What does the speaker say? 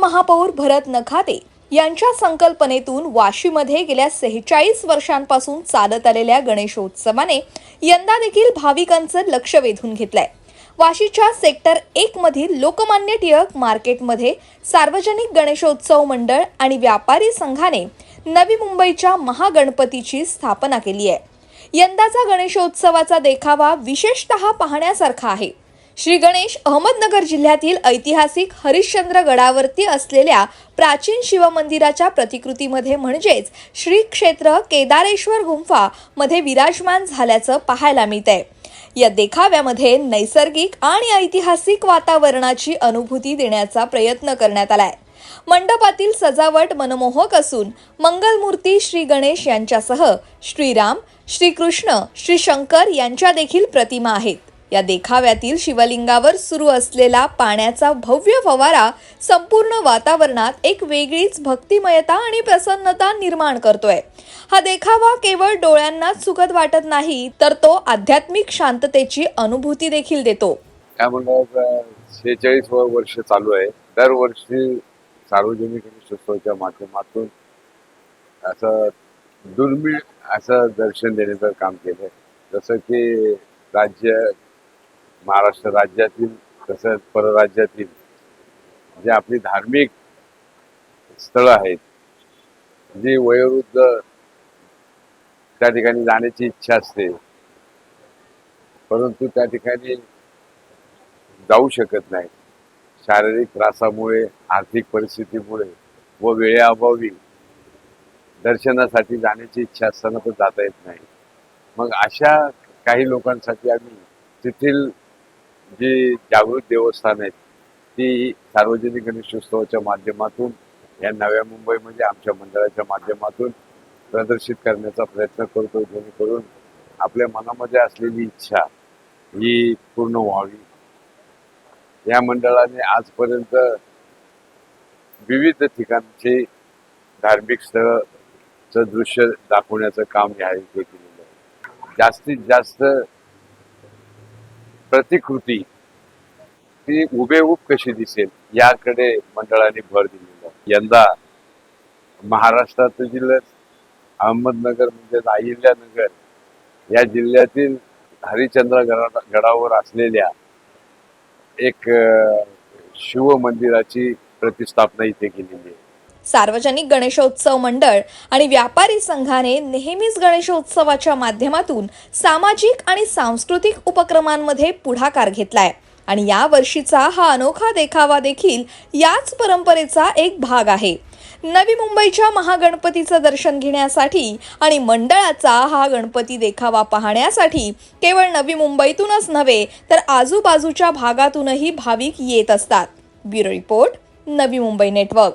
महापौर भरत नखाते यांच्या संकल्पनेतून वाशीमध्ये गेल्या सेहेचाळीस वर्षांपासून चालत आलेल्या गणेशोत्सवाने यंदा देखील भाविकांचं लक्ष वेधून घेतलंय. वाशीच्या सेक्टर एक मधील लोकमान्य टिळक मार्केटमध्ये सार्वजनिक गणेशोत्सव मंडळ आणि व्यापारी संघाने नवी मुंबईच्या महागणपतीची स्थापना केली आहे. यंदाचा गणेशोत्सवाचा देखावा विशेषतः पाहण्यासारखा आहे. श्री गणेश अहमदनगर जिल्ह्यातील ऐतिहासिक हरिश्चंद्र गडावरती असलेल्या प्राचीन शिवमंदिराच्या प्रतिकृतीमध्ये म्हणजेच श्री क्षेत्र केदारेश्वर गुंफा मध्ये विराजमान झाल्याचं पाहायला मिळतंय. या देखाव्यामध्ये नैसर्गिक आणि ऐतिहासिक वातावरणाची अनुभूती देण्याचा प्रयत्न करण्यात आलाय. मंडपातील सजावट मनमोहक असून मंगलमूर्ती श्री गणेश यांच्यासह श्रीराम श्रीकृष्ण श्री शंकर यांच्या देखील प्रतिमा आहेत. या देखाव्यातील शिवलिंगावर सुरू असलेला पाण्याचा भव्य फवारा संपूर्ण वातावरणात एक वेगळीच भक्तिमयता आणि प्रसन्नता निर्माण करतोय. हा देखावा केवळ डोळ्यांनाच सुखद वाटत नाही तर तो आध्यात्मिक शांततेची अनुभूती देखील देतो. त्यामुळे शेहेचाळीस वर्ष चालू आहे. दरवर्षी सार्वजनिक गणेशोत्सवाच्या माध्यमातून असं दुर्मिळ असं दर्शन देण्याचं काम केलं जसं की राज्य महाराष्ट्र राज्यातील तसंच परराज्यातील जे आपली धार्मिक स्थळं आहेत जी वयोवृद्ध त्या ठिकाणी जाण्याची इच्छा असते परंतु त्या ठिकाणी जाऊ शकत नाही शारीरिक त्रासामुळे आर्थिक परिस्थितीमुळे व वेळेअभावी दर्शनासाठी जाण्याची इच्छा असताना पण जाता येत नाही. मग अशा काही लोकांसाठी आम्ही तेथील जी जागृत देवस्थान आहेत ती सार्वजनिक गणेशोत्सवाच्या माध्यमातून या नव्या मुंबईमध्ये म्हणजे आमच्या मंडळाच्या माध्यमातून प्रदर्शित करण्याचा प्रयत्न करतो जेणेकरून आपल्या मनामध्ये असलेली इच्छा ही पूर्ण व्हावी. या मंडळाने आजपर्यंत विविध ठिकाणचे धार्मिक स्थळचं दृश्य दाखवण्याचं काम या केलेलं आहे. जास्तीत जास्त प्रतिकृती. ती हुबेहूब कशी दिसेल याकडे मंडळाने भर दिलेला यंदा महाराष्ट्रात जिल्ह्यात अहमदनगर म्हणजे अहिल्यानगर या जिल्ह्यातील हरिश्चंद्र गडा गडावर असलेल्या एक शिव मंदिराची प्रतिस्थापना इथे केलेली आहे. सार्वजनिक गणेशोत्सव मंडळ आणि व्यापारी संघाने नेहमीच गणेशोत्सवाच्या माध्यमातून सामाजिक आणि सांस्कृतिक उपक्रमांमध्ये पुढाकार घेतलाय. आणि या वर्षीचा हा अनोखा देखावा देखील याच परंपरेचा एक भाग आहे. नवी मुंबईच्या महागणपतीचं दर्शन घेण्यासाठी आणि मंडळाचा हा गणपती देखावा पाहण्यासाठी केवळ नवी मुंबईतूनच नव्हे तर आजूबाजूच्या भागातूनही भाविक येत असतात. Bureau report Navi Mumbai network.